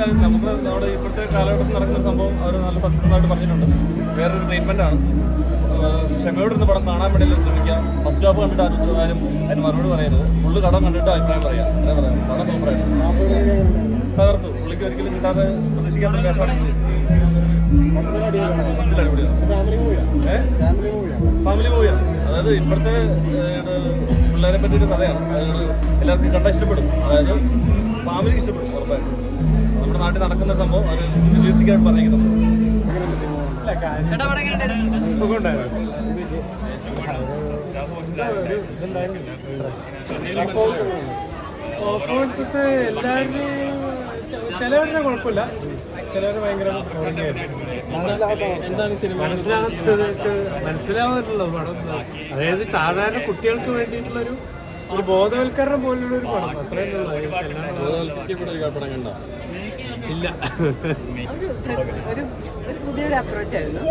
നമുക്ക് നമ്മുടെ ഇപ്പോഴത്തെ കാലഘട്ടത്തിൽ നടക്കുന്ന സംഭവം അവർ നല്ല സത്യസന്ധമായിട്ട് പറഞ്ഞിട്ടുണ്ട്. വേറൊരു ട്രീറ്റ്മെന്റ് ആണ്. ക്ഷമയോട് ഇന്ന് പടം കാണാൻ വേണ്ടി ശ്രമിക്കാം ഫസ്റ്റ് ഹാഫ് കണ്ടിട്ട് ആരും അതിന് മറുപടി പറയരുത്. ഫുള്ള് കടം കണ്ടിട്ട് അഭിപ്രായം പറയാം. അങ്ങനെ പറയാം. പടം സൂപ്പറായിരുന്നു തകർത്തു. പുള്ളിക്ക് ഒരിക്കലും കിട്ടാതെ പ്രതീക്ഷിക്കാത്ത വേഷമാണ് ഫാമിലി മൂവിയാണ് അതായത് ഇപ്പോഴത്തെ പിള്ളേരെ പറ്റിയൊരു കഥയാണ്. എല്ലാവർക്കും കണ്ട ഇഷ്ടപ്പെടും. അതായത് ഫാമിലി ഇഷ്ടപ്പെടും ഉറപ്പായിട്ടും. നമ്മുടെ നാട്ടിൽ നടക്കുന്ന സംഭവം അത് വിശ്വസിക്കാൻ പറഞ്ഞിരിക്കുന്നത് പെർഫോമൻസസ് ചിലവരുടെ കുഴപ്പമില്ല ചിലവര് ഭയങ്കര മനസ്സിലാകാത്തത് മനസ്സിലാവാറില്ല പടം. അതായത് സാധാരണ കുട്ടികൾക്ക് വേണ്ടിയിട്ടുള്ളൊരു ഒരു ബോധവൽക്കരണം പോലുള്ള ഒരു പടം. ഉള്ളൂ. ഇല്ല. ഒരു പുതിയൊരു അപ്രോച്ചായിരുന്നു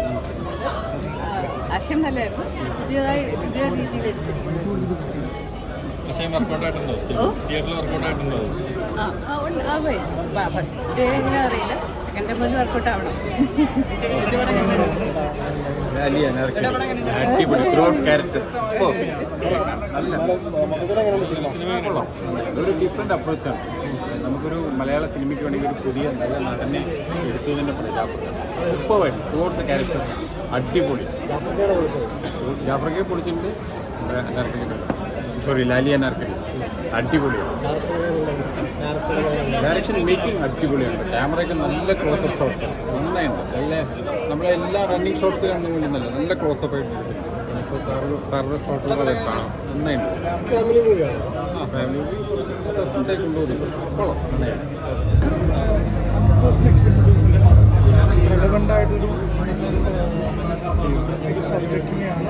ആശയം നല്ലായിരുന്നു. പുതിയതായി പുതിയ രീതിയിൽ. ആ, ഫസ്റ്റ് ഡേ എങ്ങനെ അറിയില്ല. ഡേ മുതൽ വർക്കൗട്ട് ആവണം. ഒരു ഡിഫറെന്റ് അപ്രോച്ചാണ് നമുക്കൊരു മലയാള സിനിമയ്ക്ക് വേണമെങ്കിൽ ഒരു പുതിയ നല്ല നടനെ എടുത്തു തന്നെ പറയാം സൂപ്പറായിട്ട് ത്രോട്ട് ക്യാരക്ടർ അടിപൊളി. ജാഫർക്കെ പൊളിച്ചിട്ടുണ്ട്. സോറി ലാലിയ നാർക്കടി അടിപൊളിയാണ് ഡയറക്ഷൻ മേക്കിംഗ് അടിപൊളിയാണ്. ക്യാമറയ്ക്ക് നല്ല ക്ലോസപ്പ് ഷോട്ട്സ് നന്നായിട്ട് നല്ല നമ്മളെ എല്ലാ റണ്ണിങ് ഷോട്ട്സ് കാണുന്ന പോലെ നല്ല നല്ല ക്ലോസപ്പ് ആയിട്ട് ഇപ്പോൾ സാറ് സാറിന്റെ ഷോട്ടുകളൊക്കെ കാണാം. നന്നായിട്ടുണ്ട് ആ ഫാമിലി മൂവി സസ്പെൻസ് ആയിട്ട് കൊണ്ടുപോകുന്നുണ്ട്. കൊള്ളാം. നന്നായിട്ട് റെലവന്റ് ആയിട്ടൊരു ഒരു സബ്ജക്റ്റിനെയാണ്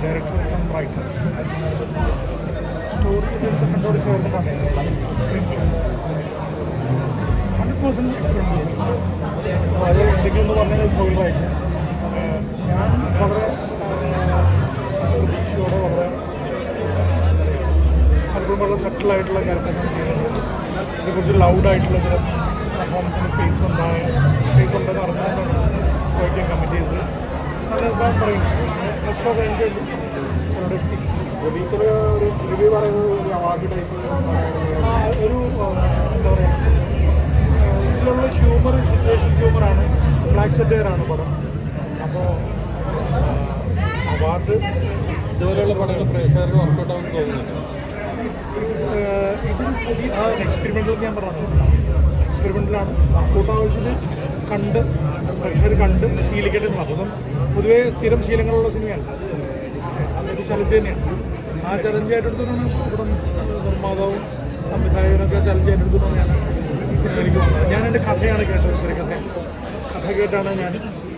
ഡയറക്ടർ കം റൈറ്റർ സ്റ്റോറി കണ്ടോട് ചേർന്ന് പറയുന്നത് സ്ക്രീൻ ഹൺഡ്രഡ് പേഴ്സന്റ് എക്സ്പെരിമെന്റ് അത് എന്തെങ്കിലും എന്ന് പറഞ്ഞാൽ സ്പോയിലായിട്ട് ഞാൻ വളരെ പ്രതീക്ഷയോടെ വളരെ പലപ്പോഴും വളരെ സെറ്റിലായിട്ടുള്ള ക്യാരക്ടേഴ്സാണ് ചെയ്യുന്നത് ഇതിനെക്കുറിച്ച് ലൗഡായിട്ടുള്ള ചില പെർഫോമൻസിന് സ്പേസ് ഉണ്ടായ സ്പേസ് ഉണ്ടെന്ന് നല്ല അഭിപ്രായം പറയും ഫസ്റ്റ് അവരുടെ പ്രൊഡ്യൂസർ ഒരു റിവ്യൂ പറയുന്നത് ഒരു ടൈപ്പ് ഒരു ആ, എന്താ പറയുക ഇതിലുള്ള ഹ്യൂമർ സിറ്റുവേഷൻ ഹ്യൂമറാണ് ബ്ലാക്ക് സെറ്റയറാണ് പടം അപ്പോൾ അവാർഡ് ഇതുപോലെയുള്ള പടങ്ങൾ പ്രേക്ഷകർക്ക് വർക്കൗട്ട് ആവുമെന്ന് തോന്നുന്നുണ്ട് ഏഹ് ഇതൊരു പുതിയ എക്സ്പെരിമെന്റൽ ഞാൻ പറഞ്ഞത് എക്സ്പെരിമെന്റലാണ് വർക്കൗട്ട് ആവശ്യത്തിൽ കണ്ട് പ്രേക്ഷകർ കണ്ട് ശീലിക്കട്ടെ എന്ന് പറഞ്ഞു അപ്പം പൊതുവേ സ്ഥിരം ശീലങ്ങളുള്ള സിനിമയല്ല. അതൊരു ചലഞ്ച് തന്നെയാണ്. ആ ചലഞ്ച് ഏറ്റെടുത്തിട്ടാണ് ഇവിടെ നിർമ്മാതാവും സംവിധായകനൊക്കെ ചലഞ്ച് ഏറ്റെടുത്തിട്ടാണ് ഞാൻ സിനിമയിലേക്ക് വന്നത്. ഞാൻ എന്റെ കഥയാണ് കേട്ടത് ഒരു കഥ. കഥ കേട്ടാണ് ഞാൻ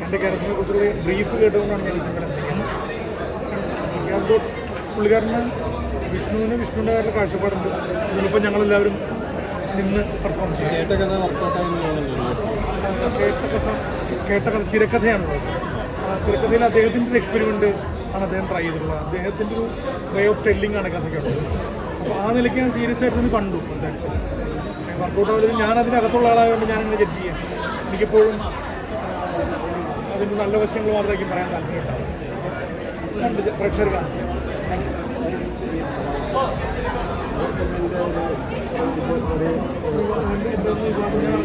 എന്റെ ക്യാരക്ടറിനെ കുറിച്ചുള്ള ബ്രീഫ് കേട്ടുകൊണ്ടാണ് ഞാൻ ഈ സിനിമ അപ്പോൾ പുള്ളിക്കാരന് വിഷ്ണുവിന് വിഷ്ണുവിന്റെ കാര്യത്തിൽ കാഴ്ചപ്പാടുണ്ട്. അതിലിപ്പോൾ ഞങ്ങളെല്ലാവരും നിന്ന് പെർഫോം ചെയ്യും. കേട്ട കഥ തിരക്കഥയാണുള്ളത് തിരക്കഥയിൽ അദ്ദേഹത്തിന്റെ ഒരു എക്സ്പെരിമെന്റ് ആണ് അദ്ദേഹം ട്രൈ ചെയ്തിട്ടുള്ളത് അദ്ദേഹത്തിന്റെ ഒരു വേ ഓഫ് ടെല്ലിംഗ് ആണ് കഥയ്ക്കുള്ളത് അപ്പോൾ ആ നിലയ്ക്ക് ഞാൻ സീരിയസ് ആയിട്ട് ഒന്ന് കണ്ടു എന്താണെന്ന് വർക്കൗട്ട് ആവുന്നത് ഞാൻ അതിനകത്തുള്ള ആളായതുകൊണ്ട് ഞാൻ അങ്ങനെ ജഡ്ജ് ചെയ്യാം എനിക്കിപ്പോഴും അതിന്റെ നല്ല വശങ്ങൾ മാത്രമായിരിക്കും പറയാൻ താല്പര്യമുണ്ടാവും രണ്ട് പ്രേക്ഷകരാണ് താങ്ക് യു അപ്പോൾ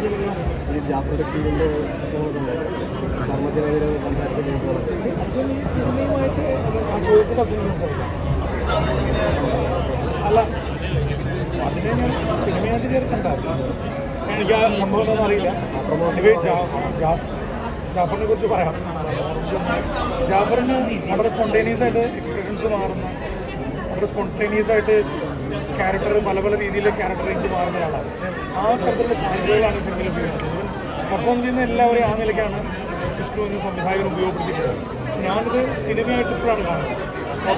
ഈ സിനിമയുമായിട്ട് ആ ചോദ്യത്തിൽ അഭിനയം സംസാരിക്കാം അല്ല അതിനെ ഞാൻ സിനിമയായിട്ട് ചേർക്കണ്ട എനിക്ക് ആ സംഭവം എന്താണെന്ന് അറിയില്ല. ജാഫ് ജാഫറിനെ കുറിച്ച് പറയാം. ജാഫറിന് വളരെ സ്പോണ്ടേനിയസ് ആയിട്ട് എക്സ്പ്രഷൻസ് മാറുന്ന വളരെ സ്പോണ്ടേനിയസ് ആയിട്ട് ക്യാരക്ടർ പല പല രീതിയിലെ ക്യാരക്ടർ എനിക്ക് മാറുന്ന ആളാണ് ആ തരത്തിലുള്ള സാധ്യതകളാണ് സിനിമയിൽ ഉപയോഗിച്ചിട്ടുള്ളത് പെർഫോം ചെയ്യുന്ന എല്ലാവരെയും ആ നിലയ്ക്കാണ് വിഷ്ണു എന്ന സംവിധായകൻ ഉപയോഗപ്പെടുത്തിയിട്ടുള്ളത്. ഞാനിത് സിനിമയായിട്ട് ഇപ്പോഴാണ് കാണുന്നത്.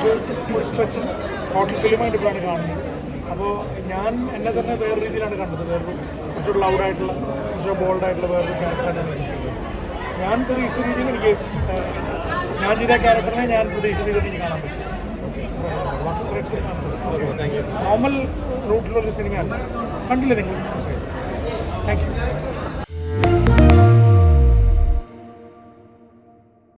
ഫുൾ സ്ട്രെച്ചും ടോട്ടൽ ഫിലിമായിട്ട് ഇപ്പോഴാണ് കാണുന്നത്. അപ്പോൾ ഞാൻ എന്നെ തന്നെ വേറെ രീതിയിലാണ് കണ്ടത്. വേറൊരു കുറച്ചുകൂടെ ലൗഡായിട്ടുള്ള കുറച്ചുകൂടെ ബോൾഡായിട്ടുള്ള വേറൊരു ക്യാരക്ടറാണ് ഞാൻ പ്രതീക്ഷിച്ച രീതിയിൽ എനിക്ക് ഞാൻ ചെയ്ത ക്യാരക്ടറിനെ ഞാൻ പ്രതീക്ഷിച്ച രീതിയിൽ എനിക്ക് കാണാൻ പറ്റും. നോർമൽ റൂട്ടിലുള്ള സിനിമയാണ്. കണ്ടില്ലേ നിങ്ങൾ?